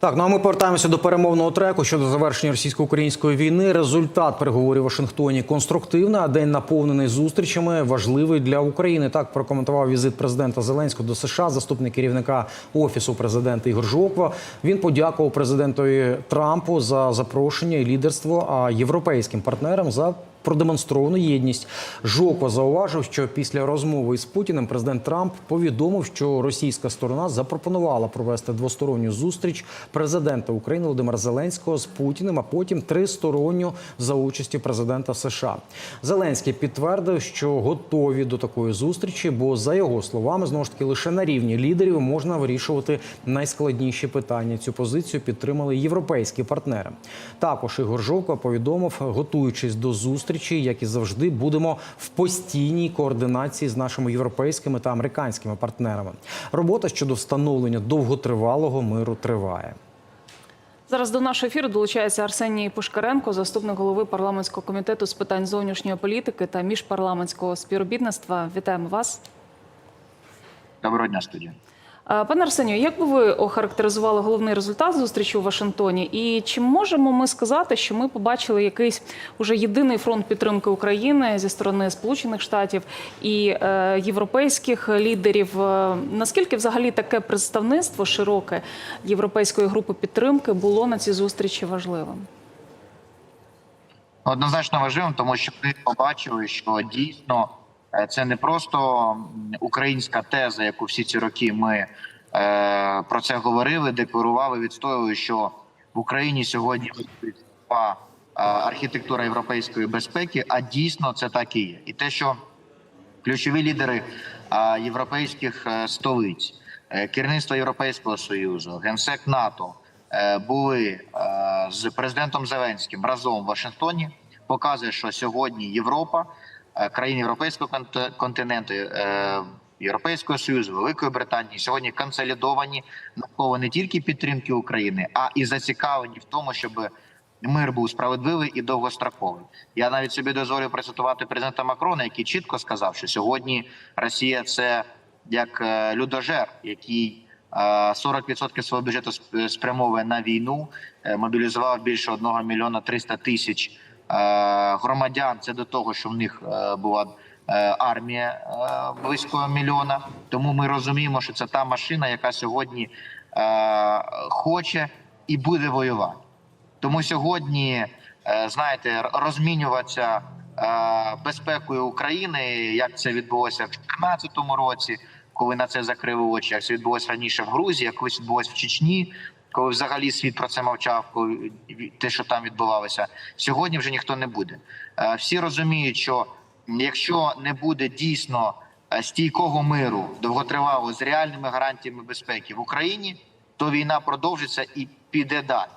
Так, ну а ми повертаємося до перемовного треку щодо завершення російсько-української війни. Результат переговорів у Вашингтоні конструктивний, а день наповнений зустрічами, важливий для України. Так прокоментував візит президента Зеленського до США, заступник керівника офісу президента Ігор Жоква. Він подякував президентові Трампу за запрошення і лідерство, а європейським партнерам за продемонстровану єдність. Жоква зауважив, що після розмови із Путіним президент Трамп повідомив, що російська сторона запропонувала провести двосторонню зустріч президента України Володимира Зеленського з Путіним, а потім тристоронню за участі президента США. Зеленський підтвердив, що готові до такої зустрічі, бо за його словами, знову ж таки, лише на рівні лідерів можна вирішувати найскладніші питання. Цю позицію підтримали європейські партнери. Також Ігор Жовка повідомив, готуючись до зустрічі, як і завжди, будемо в постійній координації з нашими європейськими та американськими партнерами. Робота щодо встановлення довготривалого миру триває. Зараз до нашого ефіру долучається Арсеній Пушкаренко, заступник голови парламентського комітету з питань зовнішньої політики та міжпарламентського співробітництва. Вітаємо вас. Доброго дня, студія. Е, Пане Арсенію, як би ви охарактеризували головний результат зустрічі у Вашингтоні? І чи можемо ми сказати, що ми побачили якийсь уже єдиний фронт підтримки України зі сторони Сполучених Штатів і е, європейських лідерів? Е, Наскільки взагалі таке представництво широке європейської групи підтримки було на цій зустрічі важливим? Однозначно важливим, тому що ми побачили, що дійсно це не просто українська теза, яку всі ці роки ми е, про це говорили, декларували, відстоювали, що в Україні сьогодні виступа архітектура європейської безпеки, а дійсно це так і є. І те, що ключові лідери а, європейських е, столиць, е, керівництво Європейського союзу, генсек НАТО е, були е, з президентом Зеленським разом в Вашингтоні. Показує, що сьогодні Європа, е, країни європейського конт- континенту. е, Європейського союзу, Великої Британії сьогодні консолідовані навколо не тільки підтримки України, а і зацікавлені в тому, щоб мир був справедливий і довгостроковий. Я навіть собі дозволю процитувати президента Макрона, який чітко сказав, що сьогодні Росія це як е, людожер, який е, 40% свого бюджету спрямовує на війну, мобілізував більше 1 мільйона 300 тисяч громадян. Це до того, що в них е, була е, армія е, близько мільйона. Тому ми розуміємо, що це та машина, яка сьогодні е, хоче і буде воювати. Тому сьогодні, е, знаєте, розмінюватися е, безпекою України, як це відбулося в 2014 році, коли на це закрили очі, як це відбулося раніше в Грузії, як колись відбулося в Чечні, коли взагалі світ про це мовчав, коли те, що там відбувалося, сьогодні вже ніхто не буде. Е, Всі розуміють, що якщо не буде дійсно е, стійкого миру, довготривалого з реальними гарантіями безпеки в Україні, то війна продовжиться і піде далі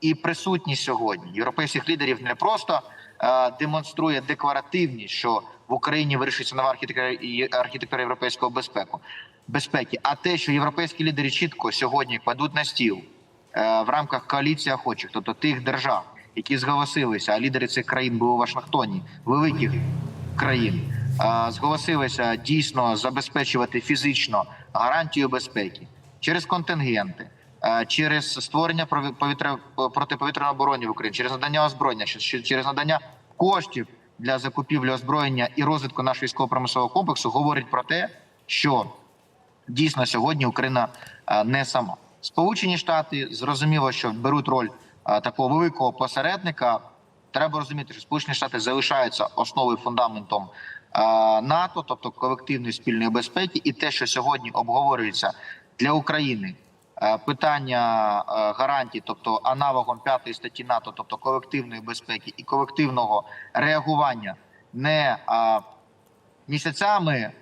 і присутність сьогодні європейських лідерів не просто е, демонструє декларативність, що в Україні вирішується нова архітектура архітектура європейського безпеку безпеки, а те, що європейські лідери чітко сьогодні кладуть на стіл е, в рамках коаліції охочих, тобто тих держав, які зголосилися, а лідери цих країн були у Вашингтоні, великих країн, е, зголосилися дійсно забезпечувати фізично гарантію безпеки через контингенти. е, Через створення повітря протиповітряної оборони в Україні, через надання озброєння, через надання коштів для закупівлі озброєння і розвитку нашого військово-промислового комплексу, говорить про те, що дійсно сьогодні Україна е, не сама. Сполучені Штати зрозуміло, що беруть роль е, такого великого посередника. Треба розуміти, що Сполучені Штати залишаються основою фундаментом е, НАТО, тобто колективної спільної безпеки, і те, що сьогодні обговорюється для України. Питання гарантій, тобто аналогом п'ятої статті НАТО, тобто колективної безпеки і колективного реагування, не місяцями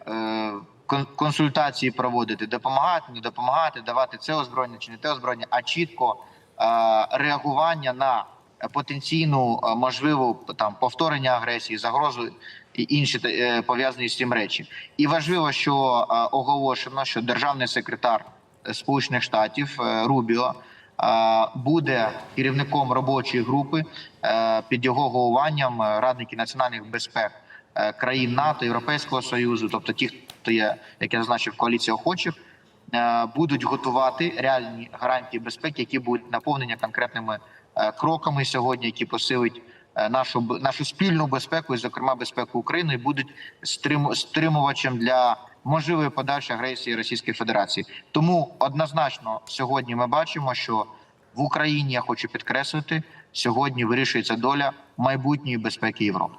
консультації проводити, допомагати, не допомагати, давати це озброєння чи не те озброєння, а чітко е, реагування на потенційну е, можливу там повторення агресії, загрозу і інші е, пов'язані з цим речі. І важливо, що оголошено, що державний секретар Сполучених Штатів Рубіо. Буде керівником робочої групи під його головуванням радники національних безпек країн НАТО, Європейського союзу, тобто ті, хто є, як я зазначив, коаліція охочих, е, будуть готувати реальні гарантії безпеки, які будуть наповнені конкретними е, кроками сьогодні, які посилить е, нашу нашу спільну безпеку, і зокрема безпеку України, і будуть стрим- стримувачем для можливої подальшої агресії Російської Федерації. Тому однозначно сьогодні ми бачимо, що в Україні я хочу підкреслити, сьогодні вирішується доля майбутньої безпеки Європи.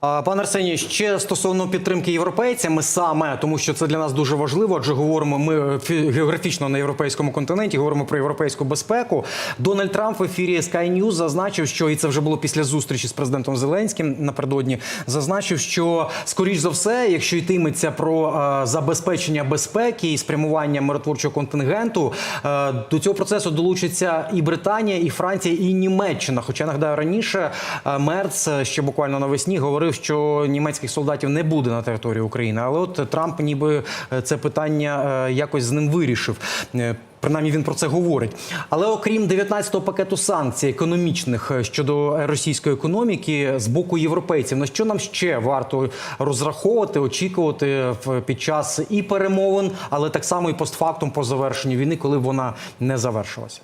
Пане Арсенію, ще стосовно підтримки європейцями саме, тому що це для нас дуже важливо, адже говоримо ми е, географічно на європейському континенті, говоримо про європейську безпеку. Дональд Трамп в ефірі Sky News зазначив, що і це вже було після зустрічі з президентом Зеленським напередодні. Зазначив, що скоріш за все, якщо йтиметься про е, забезпечення безпеки і спрямування миротворчого контингенту, е, до цього процесу долучаться і Британія, і Франція, і Німеччина. Хоча нагадаю раніше Мерц ще буквально навесні говорив, що німецьких солдатів не буде на території України. Але от Трамп ніби е, це питання е, якось з ним вирішив. Е, Принаймні він про це говорить. Але окрім 19-го пакету санкцій економічних щодо російської економіки з боку європейців, на що нам ще варто розраховувати, очікувати під час і перемовин, але так само і постфактум по завершенню війни, коли б вона не завершилася.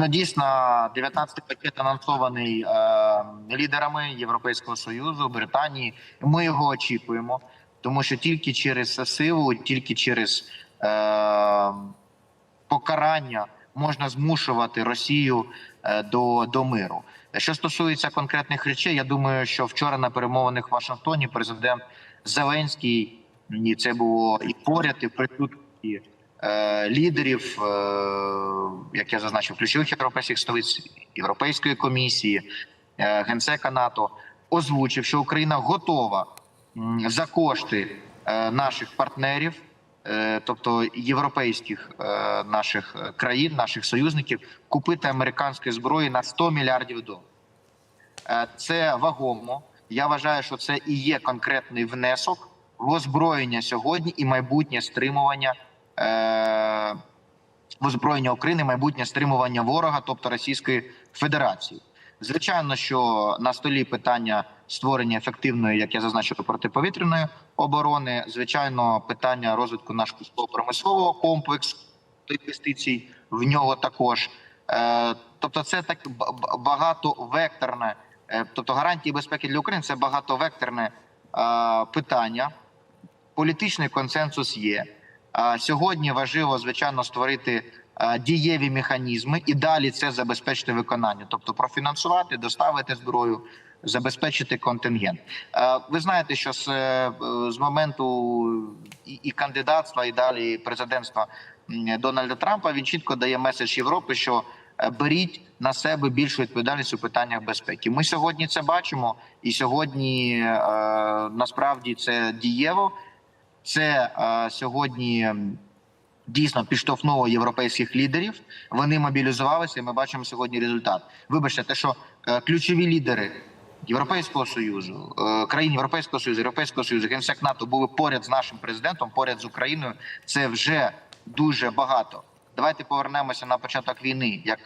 Ну, дійсно, 19-й пакет анонсований е, лідерами Європейського союзу, Британії. Ми його очікуємо, тому що тільки через силу, тільки через е, покарання можна змушувати Росію е, до, до миру. Що стосується конкретних речей, я думаю, що вчора на перемовинах в Вашингтоні президент Зеленський і це було і поряд, і присутності лідерів, е, як я зазначив, ключових європейських столиць Європейської комісії, е, генсека НАТО, озвучив, що Україна готова за кошти е, наших партнерів, е, тобто європейських е, наших е, країн, наших союзників, купити американської зброї на 100 мільярдів доларів. Е, Це вагомо. Я вважаю, що це і є конкретний внесок в озброєння сьогодні і майбутнє стримування е, в озброєння України, майбутнє стримування ворога, тобто Російської Федерації. Звичайно, що на столі питання створення ефективної, як я зазначив, протиповітряної оборони. Звичайно, питання розвитку нашого промислового комплексу інвестицій в нього також. Е, Тобто, це так багатовекторне, е, тобто гарантії безпеки для України це багатовекторне е, питання. Політичний консенсус є. Сьогодні важливо, звичайно, створити дієві механізми і далі це забезпечити виконання, тобто профінансувати, доставити зброю, забезпечити контингент. Ви знаєте, що з, е, з моменту і, і кандидатства, і далі президентства Дональда Трампа він чітко дає меседж Європи, що е, беріть на себе більшу відповідальність у питаннях безпеки. Ми сьогодні це бачимо, і сьогодні е, насправді це дієво. Це е, сьогодні дійсно підштовхнуло європейських лідерів. Вони мобілізувалися. і Ми бачимо сьогодні результат. Вибачте, те, що е, ключові лідери Європейського союзу, е, країн Європейського союзу, Європейського союзу, генсек НАТО були поряд з нашим президентом, поряд з Україною. Це вже дуже багато. Давайте повернемося на початок війни. Як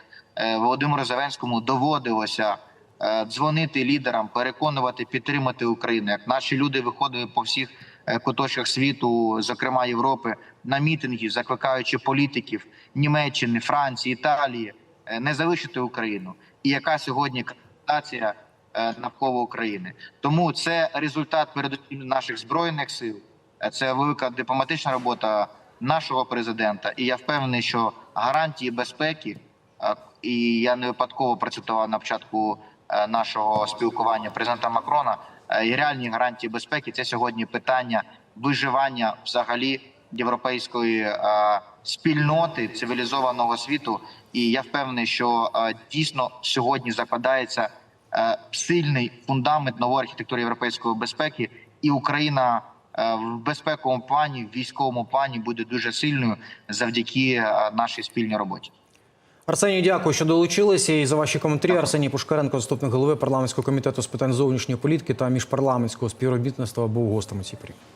Володимиру Зеленському доводилося дзвонити лідерам, переконувати, підтримати Україну. Як наші люди виходили по всіх куточках світу, зокрема Європи, на мітинги, закликаючи політиків Німеччини, Франції, Італії, е, не залишити Україну. І яка сьогодні констатація е, навколо України? Тому це результат передусім наших збройних сил. Е, Це велика дипломатична робота нашого президента. І я впевнений, що гарантії безпеки, е, і я не випадково процитував на початку е, нашого спілкування президента Макрона. Е, І реальні гарантії безпеки це сьогодні питання виживання взагалі європейської е, спільноти цивілізованого світу. І я впевнений, що е, дійсно сьогодні закладається сильний фундамент нової архітектури європейської безпеки, і Україна в безпековому плані, в військовому плані буде дуже сильною завдяки нашій спільній роботі. Арсенію, дякую, що долучилися і за ваші коментарі. Арсеній Пушкаренко, заступник голови парламентського комітету з питань зовнішньої політики та міжпарламентського співробітництва, був гостем у цій.